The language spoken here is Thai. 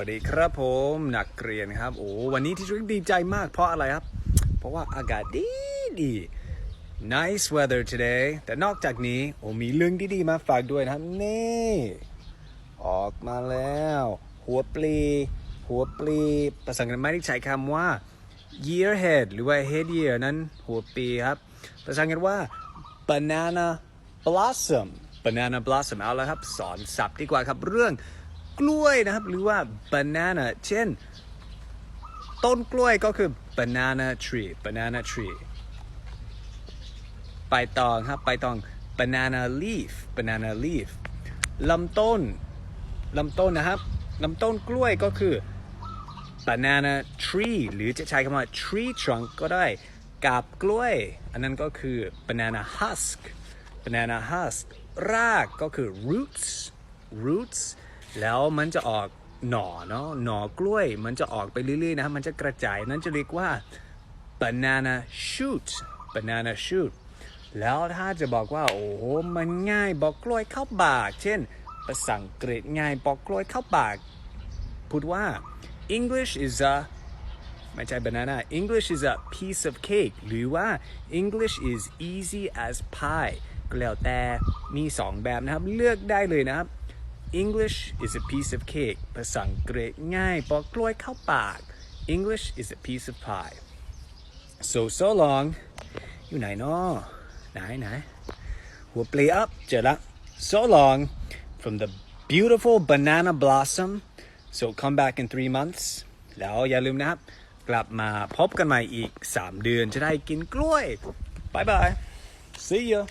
วัสดีครับผมนักเรียนครับโอ้วันนี้ที่ชุกดีใจมากเพราะอะไรครับ เพราะว่าอากาศดีดี nice weather today แต่นอกจากนี้โอ้มีเรื่องดีๆมาฝากด้วยนะครับนี่ออกมาแล้ว หัวปลี หัวปลีภาษาอังกฤษไม่ได้ใช้คำว่า year head หรือว่า head year นั้นหัวปีครับภาษาอังกฤษว่า banana blossom banana blossom เอาละครับ สอนศัพท์ดีกว่าครับเรื่อง กล้วยนะครับ หรือว่า banana เช่น ต้นกล้วยก็คือ banana tree banana tree ใบตองครับใบตอง banana leaf banana leaf ลำต้นลำต้นนะครับลำต้นกล้วยก็คือ banana tree หรือจะใช้คำว่า tree trunk ก็ได้กาบกล้วย อันนั้นก็คือ banana husk banana husk รากก็คือ roots roots แล้วมันจะออกหน่อเนาะหน่อกล้วย มันจะออกไปเรื่อยๆนะมันจะกระจายนั้นจะเรียกว่า banana shoot banana shoot แล้วถ้าจะบอกว่าโอ้โหมันง่ายบอกกล้วยเข้าปาก เช่นภาษาอังกฤษง่ายบอกกล้วยเข้าปาก พูดว่า English is a ไม่ใช่ banana English is a piece of cake หรือว่า English is easy as pie ก็แล้วแต่มีสองแบบนะครับ เลือกได้เลยนะครับ English is a piece of cake ภาษาอังกฤษง่ายบอกกล้วยเข้าปาก English is a piece of pie so so long อยู่ไหนเนาะไหนไหนหัวปลีอัพเจอละ so long from the beautiful banana blossom so come back in three months แล้วอย่าลืมนะครับ กลับมาพบกันใหม่อีก 3 เดือนจะได้กินกล้วยบายบาย see you